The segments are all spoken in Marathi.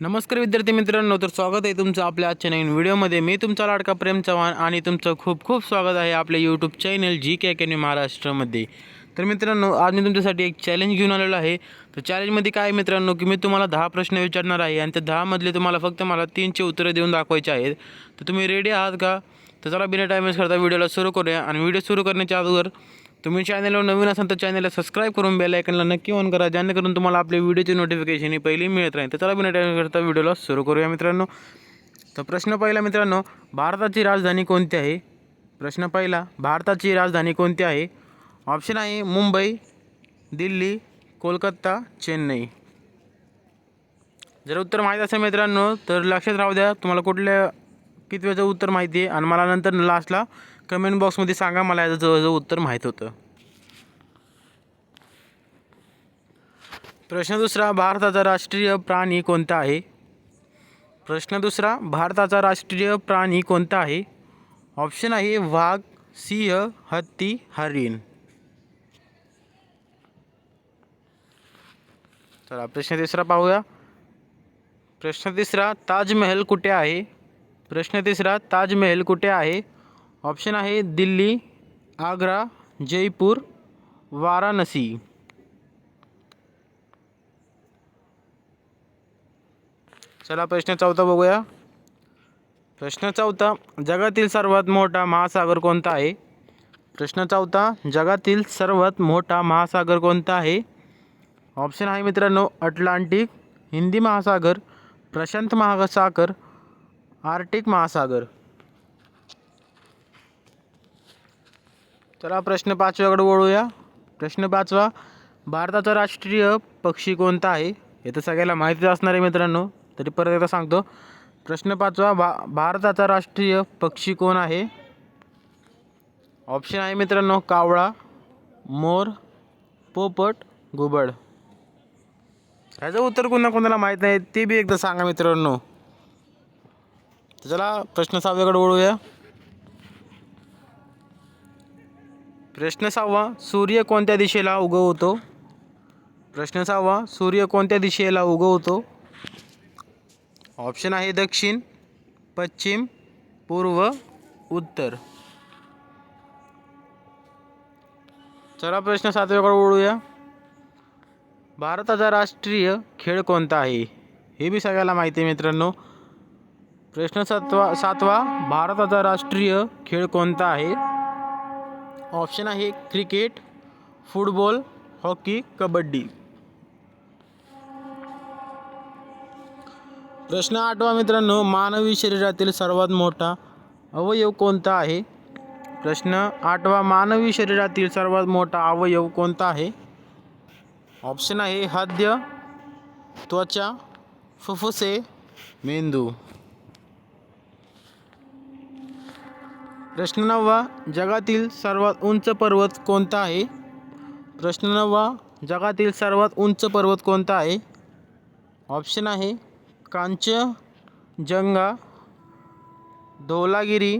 नमस्कार विद्यार्थी मित्रांनो तर स्वागत आहे तुमचं आपल्या आजच्या नवीन व्हिडिओमध्ये. मी तुमचा लाडका प्रेम चव्हाण आणि तुमचं खूप खूप स्वागत आहे आपल्या YouTube channel G K academy महाराष्ट्रामध्ये. तर मित्रांनो आज मी तुमच्यासाठी एक चॅलेंज घेऊन आलेलो आहे. तर चॅलेंजमध्ये काय मित्रांनो की मी तुम्हाला दहा प्रश्न विचारणार आहे आणि त्या दहामधले तुम्हाला फक्त मला तीनचे उत्तरं देऊन दाखवायचे आहेत. तर तुम्ही रेडी आहात का? तर चला बिना टायमेस वेस्ट करता व्हिडिओला सुरू करूया आणि व्हिडिओ सुरू करण्याच्या अगोदर तुम्ही चॅनलवर नवीन असाल तर चॅनलला सबस्क्राईब करून बेल आयकनला नक्की ऑन करा जेणेकरून तुम्हाला आपले व्हिडिओची नोटिफिकेशन ही पहिली मिळत राहील तर चला बिना टाईम करता व्हिडिओला सुरू करूया मित्रांनो. तर प्रश्न पहिला मित्रांनो भारताची राजधानी कोणती आहे? प्रश्न पहिला भारताची राजधानी कोणती आहे? ऑप्शन आहे मुंबई दिल्ली कोलकाता चेन्नई. जर उत्तर माहीत असेल मित्रांनो तर लक्षात राहू द्या तुम्हाला कुठल्या किती वेळचं उत्तर माहिती आहे? आणि मला नंतर लास्टला कमेंट बॉक्समध्ये सांगा मला याचं जवळजवळ उत्तर माहीत होतं. प्रश्न दुसरा भारताचा राष्ट्रीय प्राणी कोणता आहे? प्रश्न दुसरा भारताचा राष्ट्रीय प्राणी कोणता आहे? ऑप्शन आहे वाघ सिंह हत्ती हरिण. चला प्रश्न तिसरा पाहूया. प्रश्न तिसरा ताजमहल कुठे आहे? प्रश्न तिसरा ताजमहल कुठे आहे? ऑप्शन आहे दिल्ली आग्रा जयपूर वाराणसी. चला प्रश्न चौथा बघूया. प्रश्न चौथा जगातील सर्वात मोठा महासागर कोणता आहे? प्रश्न चौथा जगातील सर्वात मोठा महासागर कोणता आहे? ऑप्शन आहे मित्रांनो अटलांटिक हिंदी महासागर प्रशांत महासागर आर्टिक महासागर. चला प्रश्न पाचव्याकडे वळूया. प्रश्न पाचवा भारताचा राष्ट्रीय पक्षी कोणता आहे? हे तर सगळ्याला माहितीच असणार आहे मित्रांनो तरी परत एकदा सांगतो. प्रश्न पाचवा भा भारताचा राष्ट्रीय पक्षी कोण आहे? ऑप्शन आहे मित्रांनो कावळा मोर पोपट घुबड ह्याचं उत्तर कोणा कोणाला माहीत नाही ते बी एकदा सांगा मित्रांनो. तर चला प्रश्न सहाव्याकडे वळूया. प्रश्न सहावा सूर्य कोणत्या दिशेला उगवतो? प्रश्न सहावा सूर्य कोणत्या दिशेला उगवतो? ऑप्शन आहे दक्षिण पश्चिम पूर्व उत्तर. चला प्रश्न सातव्याकडे ओळूया भारताचा राष्ट्रीय खेळ कोणता आहे? हे बी सगळ्याला माहिती आहे मित्रांनो. प्रश्न सातवा सातवा भारताचा राष्ट्रीय खेळ कोणता आहे? ऑप्शन आहे क्रिकेट फुटबॉल हॉकी कबड्डी. प्रश्न आठवा मित्रांनो मानवी शरीरातील सर्वात मोठा अवयव कोणता आहे? प्रश्न आठवा मानवी शरीरातील सर्वात मोठा अवयव कोणता आहे? ऑप्शन आहे हाद्य त्वचा फुफ्फुसे मेंदू. प्रश्न नववा जगातील सर्वात उंच पर्वत कोणता आहे? प्रश्न नववा जगातील सर्वात उंच पर्वत कोणता आहे? ऑप्शन आहे कांचनजंगा धौलागिरी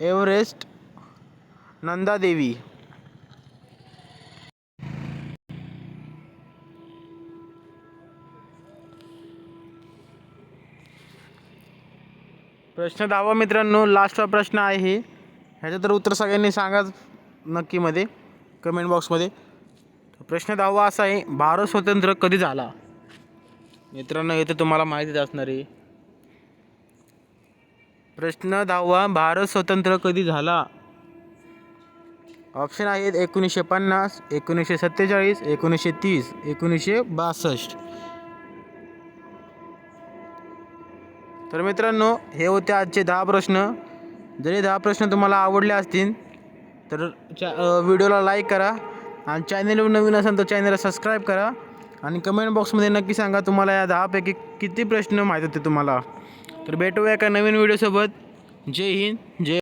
एव्हरेस्ट नंदादेवी. प्रश्न दहावा मित्रांनो लास्टचा प्रश्न आहे ह्याचं तर उत्तर सगळ्यांनी सांगाच नक्कीमध्ये कमेंट बॉक्समध्ये प्रश्न दहावा असा आहे भारत स्वतंत्र कधी झाला? मित्रांनो हे तर तुम्हाला माहितीच असणार आहे. प्रश्न दहावा भारत स्वतंत्र कधी झाला? ऑप्शन आहेत एकोणीसशे पन्नास एकोणीसशे सत्तेचाळीस एकोणीसशे तीस एकोणीसशे बासष्ट. तर मित्रांनो हे होते आजचे दहा प्रश्न. जरी दहा प्रश्न तुम्हाला आवडले असतील तर चा व्हिडिओला लाईक करा आणि चॅनलवर नवीन असेल तर चॅनलला सबस्क्राईब करा आणि कमेंट बॉक्समध्ये नक्की सांगा तुम्हाला या दहापैकी किती प्रश्न माहीत होते तुम्हाला. तर भेटूया एका नवीन व्हिडिओसोबत जय हिंद जय